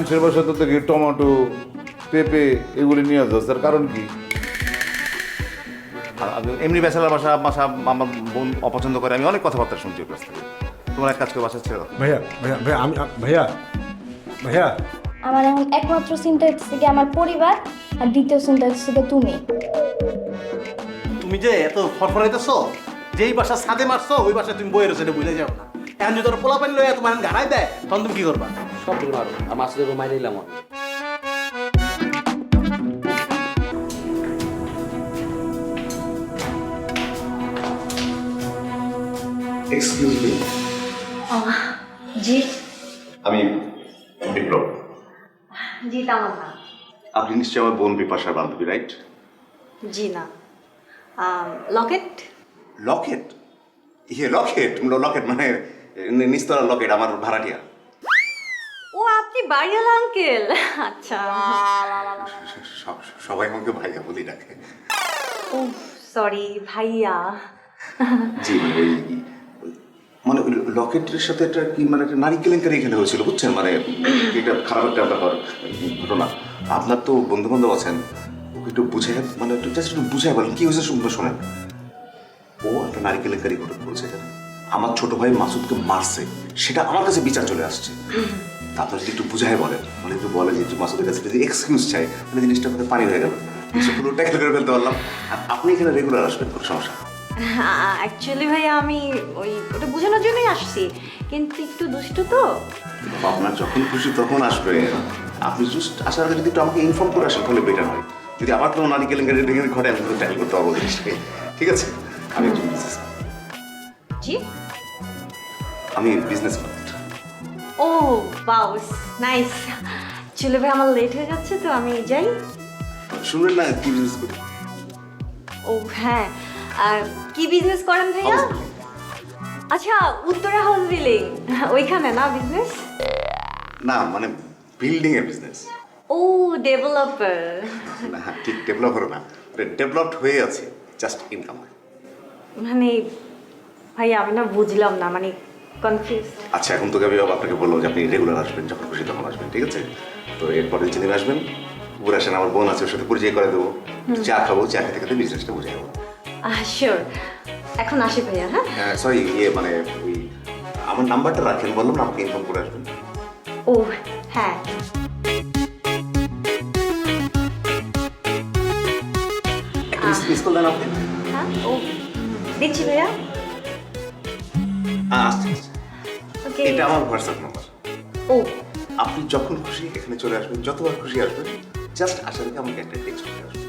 মানুষের বাসা তো দেখি টমেটো পেঁপে এগুলি নিয়ে যাস তার কারণ কি? এমনি ব্যাচেলার বাসা বাসা আমার বোন অপছন্দ করে আমি অনেক কথাবার্তা শুনছি ওর কাছ থেকে। তোমার এক কাজ করে বাসা ছেড়ে দাও। ভাইয়া ভাইয়া ভাইয়া আমি ভাইয়া ভাইয়া। আমার এখন একমাত্র চিন্তা হচ্ছে কি আমার পরিবার আর দ্বিতীয় চিন্তা হচ্ছে কি তুমি। তুমি যে এত ফরফরাইতেছো যেই বাসা ছাদে মারছো ওই বাসা তুমি বইয়ের সেটা বুঝে যাও না। এখন যদি তোর পোলা পানি লইয়া তোমার গাড়াই দেয় তখন তুমি কি করবা? সব দিন মারো আর মাছদের মাইরে নিলাম আমি এক্সকিউজ মি জি। আমি বিপ্লব। জি আপনি নিশ্চয়ই আমার বোন বিপাশার বান্ধবী রাইট জি না। লকেট? লকেট? ইয়ে লকেট? লকেট মানে নিস্তরা লকেট আমার ভাড়াটিয়া। আপনি বাড়িওয়ালা আঙ্কেল আচ্ছা। সব- সবাই আমাকে ভাইয়া বলি ডাকে। ও সরি ভাইয়া। জি মানে ওই মানে ওই লকেটের সাথে একটা কি মানে একটা নারী কেলেঙ্কারি এখানে হয়েছিল বুঝছেন? মানে এটা খারাপ একটা ব্যাপার ঘটনা। আপনার তো বন্ধু বান্ধব আছেন ওকে একটু বুঝে মানে একটু জাস্ট একটু বুঝে বলেন কি হয়েছে শুনবে শোনেন। ও একটা নারী কেলেঙ্কারি ঘটনা করেছে জানেন? আমার ছোট ভাই মাসুদকে মারছে সেটা আমার কাছে বিচার চলে আসছে। আপনার যদি একটু বুঝাই বলেন মানে একটু বলে যে একটু মাসুদের কাছে যদি এক্সকিউজ চাই তাহলে জিনিসটা আমাদের পানি হয়ে গেল। পুরো ট্যাকেল করে ফেলতে পারলাম। আর আপনি এখানে রেগুলার আসবেন কোনো সমস্যা অ্যাকচুয়ালি ভাইয়া আমি ওই ওটা বোঝানোর জন্যই আসছি। কিন্তু একটু দুষ্টু তো। আপনার যখন খুশি তখন আসবে। আপনি জাস্ট আসার আগে যদি একটু আমাকে ইনফর্ম করে আসেন তাহলে বেটার হয়। যদি আবার কোনো নারী কেলেঙ্কারি ডেঙ্গে ঘটে আমি ট্যাকেল করতে পারব জিনিসটাকে। ঠিক আছে? আমি একজন business- জি? আমি বিজনেস ও বাউ নাইস চলে ভাই আমার লেট হয়ে যাচ্ছে তো আমি যাই। শুনবেন না কি বিজনেস করি? ও হ্যাঁ। আর কি বিজনেস করেন ভাইয়া? আচ্ছা উত্তরা হাউস বিল্ডিং ওইখানে না বিজনেস না মানে বিল্ডিং এর বিজনেস ও ডেভেলপার না ঠিক ডেভেলপ হলো না। ডেভেলপড হয়ে আছে জাস্ট ইনকাম মানে ভাইয়া আমি না বুঝলাম না মানে কনফিউজ আচ্ছা এখন তোকে আমি আপনাকে বললাম যে আপনি রেগুলার আসবেন যখন খুশি তখন আসবেন ঠিক আছে? তো এরপরে যেদিন আসবেন উপরে আসেন আমার বোন আছে ওর সাথে পরিচয় করে দেবো। চা খাব চা খেতে খেতে বিজনেসটা বুঝে যাব শিওর এখন আসি ভাইয়া হ্যাঁ? সরি ইয়ে মানে ওই আমার নাম্বারটা রাখেন বললাম না আমাকে ইনফর্ম করে আসবেন। ও হ্যাঁ। মিস কল আপনি। হ্যাঁ? ও দিচ্ছি ভাইয়া। হ্যাঁ, আসছে, এটা আমার হোয়াটসঅ্যাপ নাম্বার ও। আপনি যখন খুশি এখানে চলে আসবেন যতবার খুশি আসবেন জাস্ট আসার আগে আমাকে একটা টেক্সট করে আসবেন।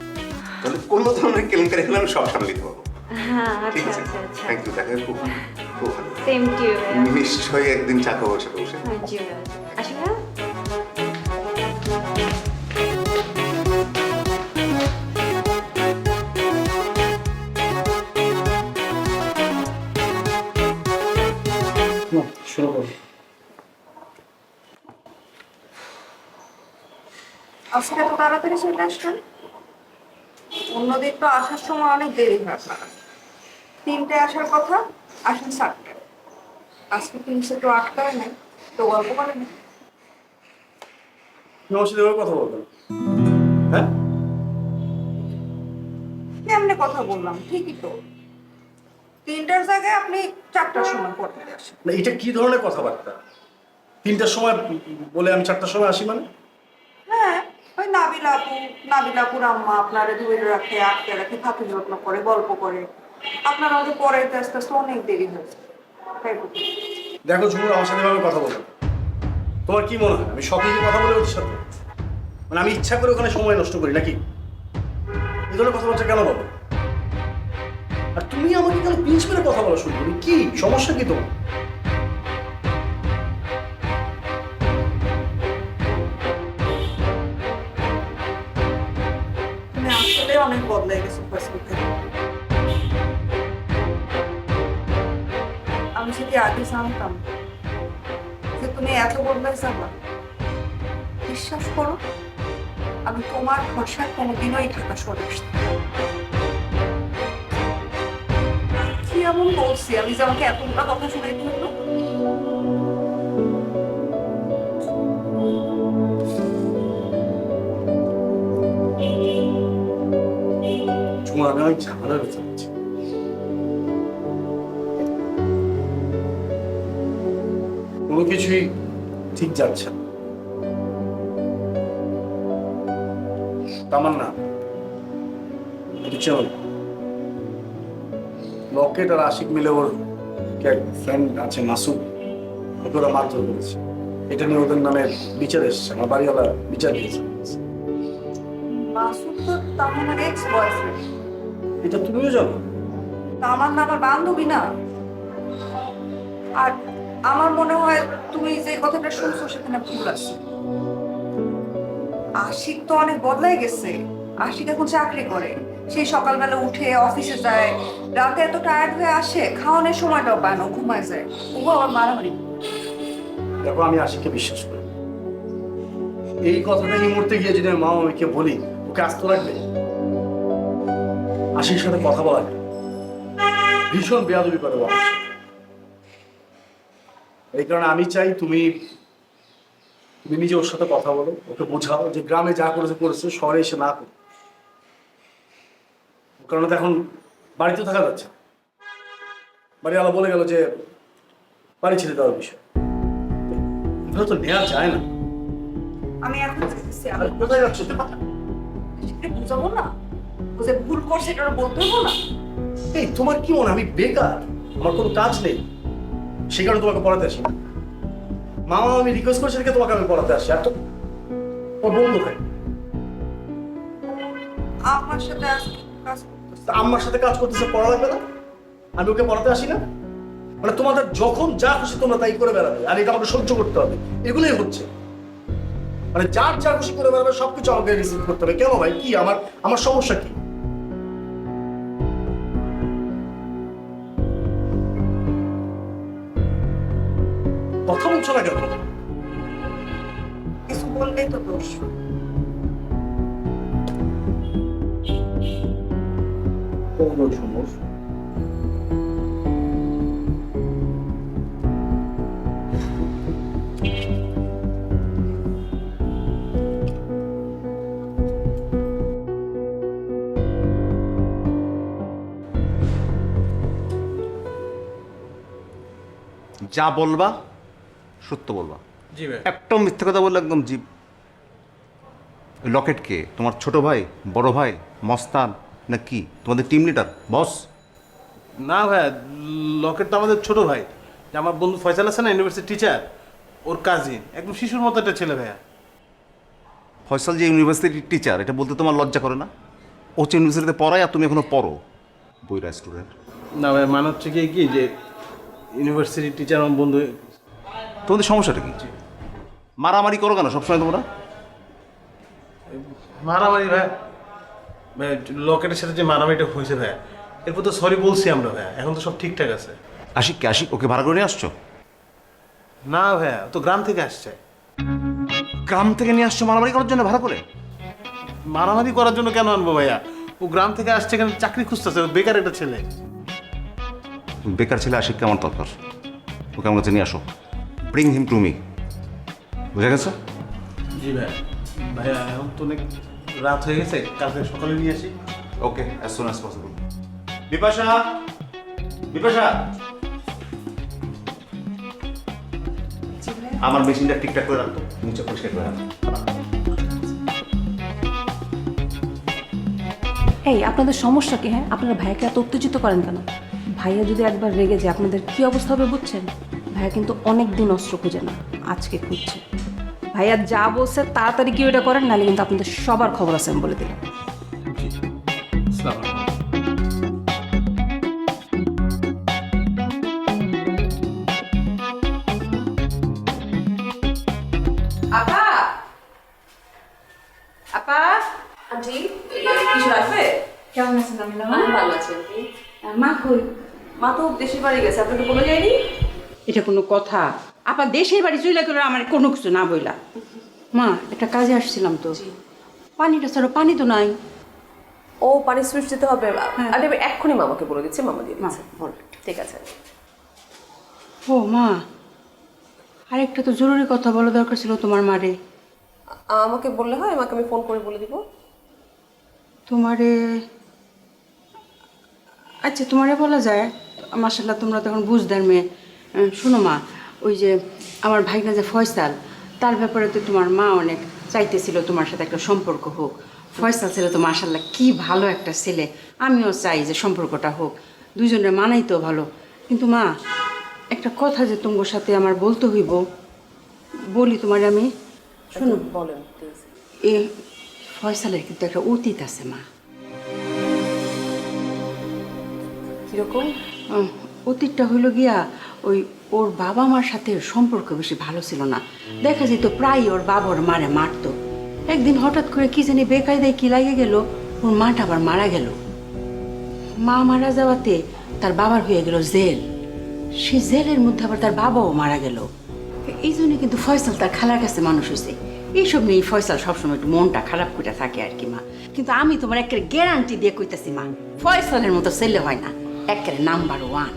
তাহলে কোনো ধরনের কেলেঙ্কারি হলে আমি সব সামলে নিতে পারব। হ্যাঁ ঠিক আচ্ছা আছে? আচ্ছা আচ্ছা। থ্যাংক ইউ দেখা খুব খুব ভালো। সেম টু নিশ্চয়ই একদিন চা খাব ওর বসে। আজকে এত তাড়াতাড়ি চলে আসলেন অন্যদিন তো আসার সময় অনেক দেরি হয় আপনার। তিনটে আসার কথা আসেন চারটে আজকে তিনশো তো আটটায় নেই তো গল্প করেন তুমি আমার কথা বলবে হ্যাঁ? কেমনে কথা বললাম ঠিকই তো। তিনটার জায়গায় আপনি চারটার সময় পড়তে আসেন। এটা কি ধরনের কথাবার্তা? তিনটার সময় বলে আমি চারটার সময় আসি মানে? ওই নাবিলা আপু নাবিলা আম্মা আপনারা ধরে রাখে, আটকে রাখে থাকি যত্ন করে, গল্প করে। আপনার আমাকে পড়াইতে আস্তে আস্তে অনেক দেরি হয়েছে। দেখো ঝুমুর আমার সাথে কথা বলবে না। তোমার কি মনে হয়? আমি গিয়ে কথা বলে ওর সাথে মানে আমি ইচ্ছা করে ওখানে সময় নষ্ট করি, নাকি? এই ধরনের কথাবার্তা কেন বলো? আর তুমি আমাকে কেন পিঞ্চ মেরে কথা বলা শুরু করি কি? সমস্যা কি তোমার? জানতাম যে তুমি এত বদলাই যাবা বিশ্বাস করো, আমি তোমার ভরসায় কোনোদিনও এই ঢাকা সরে আসতাম কি এমন বলছি? আমি যে আমাকে এতগুলো কথা শুনাইতে হলো ঝামেলা বেঁচে কোনো কিছুই ঠিক যাচ্ছে না। তামার না বুঝছ লকেট আর আশিক মিলে ওর ফ্রেন্ড আছে মাসুদ ওকে ওরা মারধর করেছে। এটা নিয়ে ওদের নামে বিচার এসছে আমার বাড়িওয়ালা বিচার দিয়েছে। মাসুদ তো তামান্নার এক্স বয়ফ্রেন্ড এটা তুমিও জানো? আমার না আমার বান্ধবী না। আর আমার মনে হয় তুমি যে কথাটা শুনছো সেখানে ভুল আছে। আশিক তো অনেক বদলাই গেছে। আশিক এখন চাকরি করে। সেই সকালবেলা উঠে অফিসে যায়। রাতে এত টায়ার্ড হয়ে আসে, খাওয়ানোর সময়টাও পায় না, ঘুমায় যায়। ও আবার মারামারি। দেখো, আমি আশিককে বিশ্বাস করি। এই কথাটা এই মুহূর্তে গিয়ে যদি মা মামিকে বলি, ওকে আস্ত রাখবে। আশির সাথে কথা বলা ভীষণ বেয়াদবি করে আমার সাথে। এই কারণে আমি চাই তুমি তুমি নিজে ওর সাথে কথা বলো ওকে বোঝাও যে গ্রামে যা করেছে করেছে শহরে এসে না করো কারণে এখন বাড়িতে থাকা যাচ্ছে। বাড়িওয়ালা বলে গেল যে বাড়ি ছেড়ে দেওয়ার বিষয়। এগুলো তো নেওয়া যায় না। আমি এখন কোথায় যাচ্ছ? বুঝাবো না? ভুল করছে এটা ওরা বলতে হব না? এই তোমার কি মনে হয় আমি বেকার? আমার কোনো কাজ নেই। সে কারণে তোমাকে পড়াতে আসি না। মামা আমি রিকোয়েস্ট করছি দেখে তোমাকে আমি পড়াতে আসি। আর তো ওর বন্ধু খাই আমার সাথে কাজ করতেছে। আম্মার সাথে কাজ করতেছে পড়া লাগবে না? আমি ওকে পড়াতে আসি না? মানে তোমাদের যখন যা খুশি তোমরা তাই করে বেড়াবে। আর এটা আমাকে সহ্য করতে হবে। এগুলোই হচ্ছে। মানে যার যা খুশি করে বেড়াবে সবকিছু আমাকে রিসিভ করতে হবে। কেন ভাই? কি? আমার আমার সমস্যা কি? বলছো না কেন? কিছু বললেই তো দোষ। যা বলবা সত্য বলবা? জি ভাই। একটাও মিথ্যে কথা বললে একদম জীব। লকেট কে? তোমার ছোট ভাই বড় ভাই মস্তান না কি? তোমাদের টিম লিডার বস না ভাই লকেট তো আমাদের ছোট ভাই। যে আমার বন্ধু ফয়সাল আছে না ইউনিভার্সিটি টিচার ওর কাজিন একদম শিশুর মতো একটা ছেলে ভাইয়া। ফয়সাল যে ইউনিভার্সিটির টিচার এটা বলতে তোমার লজ্জা করে না? ও হচ্ছে ইউনিভার্সিটিতে পড়ায় আর তুমি এখনও পড়ো। বইরা স্টুডেন্ট না ভাই মানে হচ্ছে কি কি যে ইউনিভার্সিটির টিচার আমার বন্ধু তোমাদের সমস্যাটা কি? মারামারি করো কেন সবসময় তোমরা? মারামারি ভাই ভাই লকেটের সাথে যে মারামারিটা হয়েছে ভাই এরপর তো সরি বলছি আমরা ভাই এখন তো সব ঠিকঠাক আছে। আশিক কে? আশিক ওকে ভাড়া করে নিয়ে আসছো? না ভাইয়া ও তো গ্রাম থেকে আসছে। গ্রাম থেকে নিয়ে আসছো মারামারি করার জন্য ভাড়া করে? মারামারি করার জন্য কেন আনব ভাইয়া? ও গ্রাম থেকে আসছে এখানে চাকরি খুঁজতেছে বেকার একটা ছেলে। বেকার ছেলে আশিককে কেমন দরকার ওকে আমার কাছে নিয়ে আসো। ব্রিং হিম টু মি বুঝা গেছে? জি ভাই। ভাইয়া এখন তো অনেক রাত হয়ে গেছে কালকে সকালে নিয়ে আসি। Okay as soon as possible Bipasha! Bipasha! আমার মেশিনটা ঠিকঠাক করে রাখতো নিচে পরিষ্কার করে রাখতো এই আপনাদের সমস্যা কি হ্যাঁ? আপনারা ভাইয়াকে এত উত্তেজিত করেন কেন? ভাইয়া যদি একবার রেগে যায় আপনাদের কি অবস্থা হবে বুঝছেন? ভাইয়া কিন্তু অনেক দিন অস্ত্র খুঁজে না আজকে খুঁজছে। ভাইয়া যা বলছে তাড়াতাড়ি কি ওটা করেন নাহলে কিন্তু আপনাদের সবার খবর আছে আমি বলে দিলাম। আসসালামু আলাইকুম। আপা! আপা! আন্টি কিছু লাগবে? কেমন আছেন কামিলা আমি ভালো আছি মা কই? মা তো দেশের বাড়ি গেছে আপনাকে বলে যায়নি? এটা কোনো কথা। আপা দেশের বাড়ি চলে গেলে আমার কোনো কিছু না বইলা। মা একটা কাজে আসছিলাম তো। পানিটা ছাড়া পানি তো নাই। ও পানি সুইচ দিতে হবে। হ্যাঁ। আরে আমি এক্ষুনি মামাকে বলে দিচ্ছি মামা দিয়ে দিচ্ছে। বল। ঠিক আছে। ও মা। আরেকটা তো জরুরি কথা বলা দরকার ছিল তোমার মারে। আমাকে বললে হয়? আমাকে আমি ফোন করে বলে দিব। তোমারে আচ্ছা তোমারে বলা যায়? মাসাল্লাহ তোমরা তখন বুঝদার মেয়ে। শোনো মা ওই যে আমার ভাইনা যে ফয়সাল তার ব্যাপারে তো তোমার মা অনেক চাইতেছিল তোমার সাথে একটা সম্পর্ক হোক। ফয়সাল ছিল তো মাসাল্লাহ কি ভালো একটা ছেলে। আমিও চাই যে সম্পর্কটা হোক। দুজনের মানাই তো ভালো। কিন্তু মা একটা কথা যে তোমার সাথে আমার বলতে হইব বলি তোমার আমি। শোনো বলেন এ ফয়সালের কিন্তু একটা অতীত আছে মা। কীরকম? অতীতটা হইল গিয়া ওই ওর বাবা মার সাথে সম্পর্ক বেশি ভালো ছিল না। দেখা যেত প্রায় ওর বাবা ওর মারে মারতো। একদিন হঠাৎ করে কি জানি বেকায়দায় কি লাগে গেল, ওর মাটা আবার মারা গেল। মা মারা যাওয়াতে তার বাবার হয়ে গেল জেল। সে জেলের মধ্যে আবার তার বাবাও মারা গেল। এই জন্য কিন্তু ফয়সাল তার খালার কাছে মানুষ হয়েছে। এইসব নিয়ে ফয়সাল সবসময় একটু মনটা খারাপ করে থাকে আর কি মা। কিন্তু আমি তোমার একেবারে গ্যারান্টি দিয়ে কইতাছি মা, ফয়সালের মতো ছেলে হয় না। একেবারে নাম্বার ওয়ান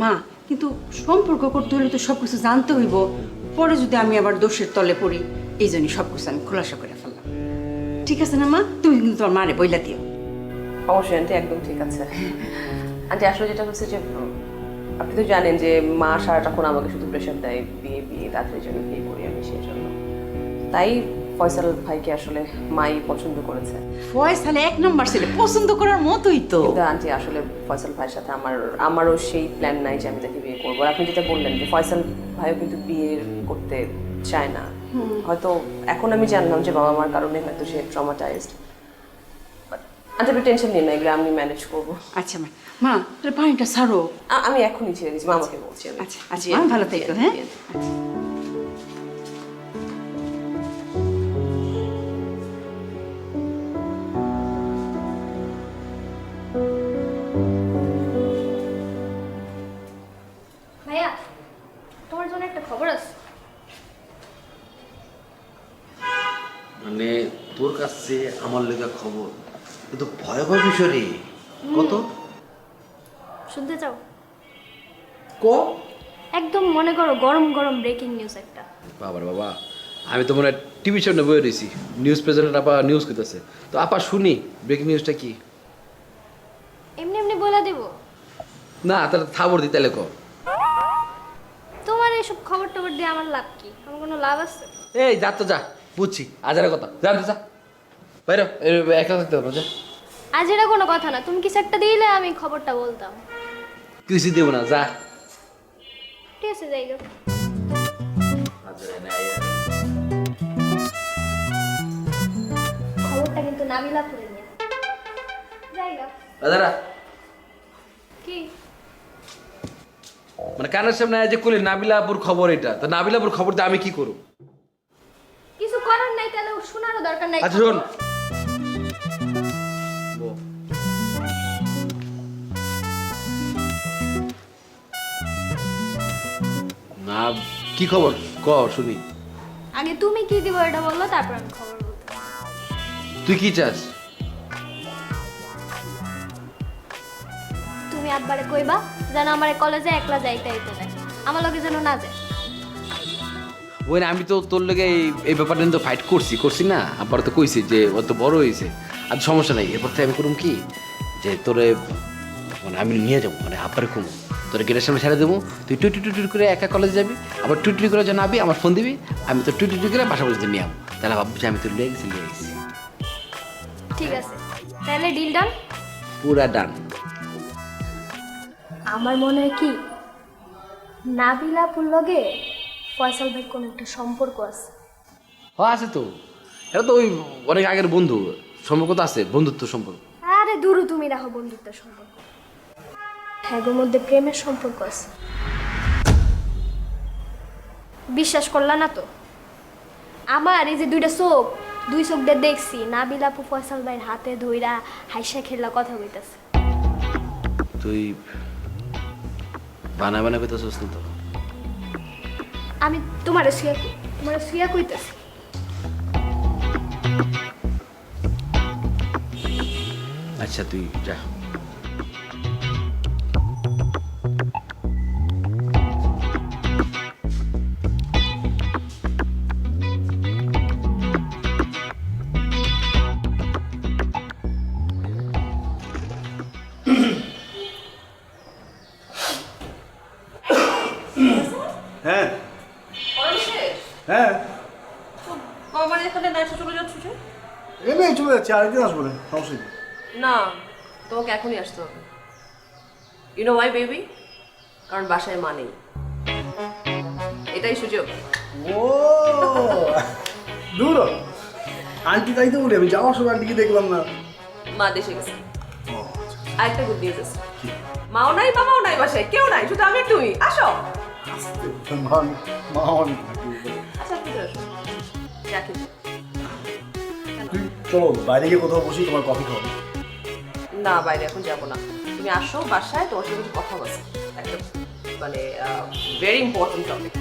মা কিন্তু সম্পর্ক করতে হলে তো সব কিছু জানতে হইব। পরে যদি আমি আবার দোষের তলে পড়ি, এই জন্যই সব কিছু আমি খোলাসা করে ফেললাম। ঠিক আছে না মা? তুমি কিন্তু তোমার মারে বইলা দিও। অবশ্যই, আন্টি, একদম ঠিক আছে। আন্টি, আসলে যেটা হচ্ছে যে আপনি তো জানেন যে মা সারাটাক্ষণ আমাকে শুধু প্রেশার দেয়, বিয়ে বিয়ে তাড়াতাড়ি জন্য বিয়ে করি আমি সেই জন্য তাই ফয়সাল ভাইকে আসলে মাই পছন্দ করেছে। ফয়সালে এক নম্বর ছেলে পছন্দ করার মতোই তো। কিন্তু আন্টি আসলে ফয়সাল ভাইয়ের সাথে আমার আমারও সেই প্ল্যান নাই যে আমি তাকে বিয়ে করব। আর আপনি যেটা বললেন যে ফয়সাল ভাইও কিন্তু বিয়ে করতে চায় না। হয়তো এখন আমি জানলাম যে বাবা মার কারণে হয়তো সে ট্রমাটাইজড আপনি টেনশন নিন না এগুলো আমি ম্যানেজ করব। আচ্ছা মা মা পানিটা আ- আমি এখনই ছেড়ে দিচ্ছি মামাকে বলছি। আচ্ছা আচ্ছা ভালো থেকো হ্যাঁ? জি, তোর কাছে আমার লেখা খবর। কিন্তু ভয়াবহ বিষয় রে। কত? শুনতে চাও? ক? একদম মনে করো গরম গরম ব্রেকিং নিউজ একটা। বাবার বাবা আমি তো মনে হয় টিভি সামনে বয়ে রয়েছি নিউজ প্রেজেন্টার আপা নিউজ করতেছে। তো আপা শুনি ব্রেকিং নিউজটা কি? এমনি এমনি বলে দেব। না তাহলে থাবর দি তাহলে ক? তোমার এইসব খবর টবর দিয়ে আমার লাভ কি? আমার কোনো লাভ আছে? এই যা তো যা। বুঝছি। আজারের কথা। যা তো যা। বাইরে একা থাকতে হবে যা। আজ এটা কোনো কথা না। তুমি কিছু একটা দিলে? আমি খবরটা বলতাম। কিছু দেবো না যা। ঠিক আছে যাই গো খবরটা কিন্তু নাবিলা করে নিয়ে। যাই গো দাদারা কি? মানে কানের সামনে যে করলি নাবিলাপুর খবর এটা। তো নাবিলাপুর খবর আমি কি করব কিছু করার নাই তাহলে শোনারও দরকার নাই। আচ্ছা শোন। না কি খবর? ক শুনি। আগে তুমি কি দিব এটা বলল তারপর আমি খবর বলতে তুই কি চাস? তুমি একবারে কইবা যেন আমার কলেজে একলা যাইতে আইতে নাই আমার লগে যেন না যায়। ওই না, আমি তো তোর লেগে এই এই ব্যাপারটা নিয়ে তো ফাইট করছি করছি না। আবার তো কইছি যে ও তো বড় হয়েছে আর সমস্যা নাই এরপর থেকে আমি করুম কি? যে তোরে মানে আমি নিয়ে যাব মানে আপারে কমু। তোর গেটের সামনে ছেড়ে দেবো। তুই টুটি টুটি করে একা কলেজে যাবি আবার টুটি করে যখন আবি আমার ফোন দিবি আমি তো টুটি টুটি করে বাসা পর্যন্ত নিয়ে যাব তাহলে ভাবছি আমি তো লিয়ে গেছি লিয়ে গেছি। ঠিক আছে তাহলে ডিল ডান পুরা ডান আমার মনে হয় কি নাবিলাপুর লগে ফয়সাল ভাই কোন একটা সম্পর্ক আছে? হ্যাঁ আছে তো। এটা তো ওই অনেক আগের বন্ধু। সম্পর্ক তো আছে বন্ধুত্ব সম্পর্ক। আরে দূর তুমি রাখো বন্ধুত্বের সম্পর্ক। হ্যাঁ মধ্যে প্রেমের সম্পর্ক আছে। বিশ্বাস করলা না তো? আমার এই যে দুইটা চোখ দুই চোখ দিয়ে দেখছি নাবিল আপু ফয়সাল ভাইয়ের হাতে ধইরা হাইসা খেললা কথা কইতাছে। তুই বানা বানা পেতেছিস না তো? আমি তোমার শুয়া তোমার শুয়া কইতেছি। আচ্ছা তুই যা। আরেকদিন আসব না সমস্যা নেই না তোমাকে এখনই আসতে হবে। ইউ নো ওয়াই বেবি কারণ বাসায় মা নেই। এটাই সুযোগ। ও দূর আন্টি তাই তো বলি আমি যাওয়ার সময় আন্টিকে দেখলাম না। মা দেশে গেছে। আরেকটা গুড নিউজ আছে মাও নাই বাবাও নাই বাসায় কেউ নাই শুধু আমি তুমি। আসো। আচ্ছা তুমি আসো। চলো, বাইরে গিয়ে কোথাও বসি, তোমার কফি খাব না, বাইরে এখন যাব না। তুমি আসো বাসায়, তোমার সাথে কথা বলছি। একটা মানে ভেরি ইম্পর্টেন্ট টপিক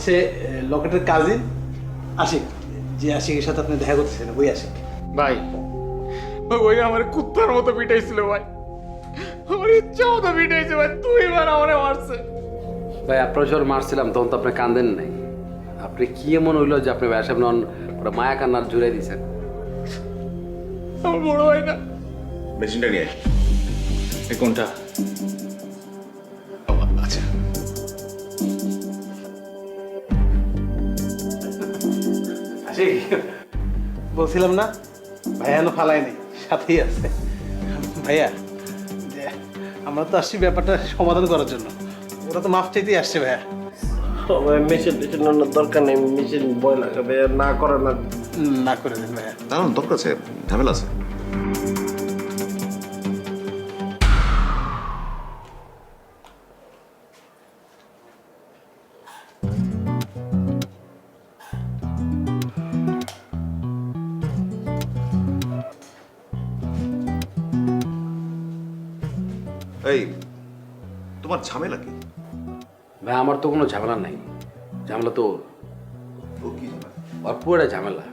হচ্ছে লকেটের কাজিন আশিক। যে আশিকের সাথে আপনি দেখা করতেছেন ওই আশিক। ভাই ওই আমার কুত্তার মতো পিটাইছিল ভাই। আমার ইচ্ছা মতো পিটাইছে ভাই তুই এবার আমারে মারছে। ভাই আপনার যখন মারছিলাম তখন তো আপনি কান্দেন নাই। আপনি কি এমন হইল যে আপনি ভাইয়ের সামনে অন- পুরো মায়া কান্নার জুড়ে দিয়েছেন আমার বড় ভাই না। মেশিনটা নিয়ে। এই কোনটা? বলছিলাম না ভাইয়া এখনও ফালাই নেই সাথেই আছে। ভাইয়া আমরা তো আসছি ব্যাপারটা সমাধান করার জন্য। ওরা তো মাফ চাইতেই আসছে ভাইয়া। মেশিন টেশিন দরকার নেই মেশিন বয় লাগাবে না করে না। না করে দিন ভাইয়া। না দরকার আছে ঝামেলা আছে। তোমার ঝামেলা কি? ভাই আমার তো কোনো ঝামেলা নাই। ঝামেলা তো ওর। পুরোটা ঝামেলা?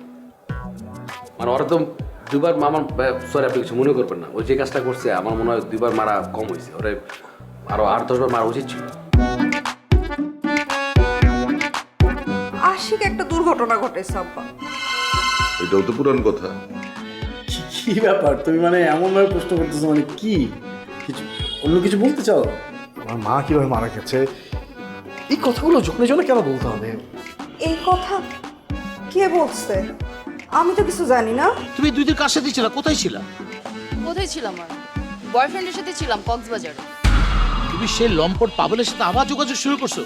মানে ওরা তো দুবার আমার সরি আপনি কিছু মনে করবেন না। ও যে কাজটা করছে আমার মনে হয় দুইবার মারা কম হয়েছে। ওরে আরও আট দশবার মারা উচিত ছিল। আশিক একটা দুর্ঘটনা ঘটেছে আব্বা। এটাও তো পুরান কথা। কি ব্যাপার? তুমি মানে এমন ভাবে প্রশ্ন করতেছো মানে কি? কিছু অন্য কিছু বলতে চাও? আমার মা কীভাবে মারা গেছে? এই কথাগুলো জনে জনে কেন বলতে হবে? এই কথা কে বলছে? আমি তো কিছু জানি না। তুমি দুই দিন কার সাথে ছিলা? কোথায় ছিলা? কোথায় ছিলাম আর? বয়ফ্রেন্ডের সাথে ছিলাম কক্সবাজারে। তুমি সেই লম্পট পাবলের সাথে আবার যোগাযোগ শুরু করছ?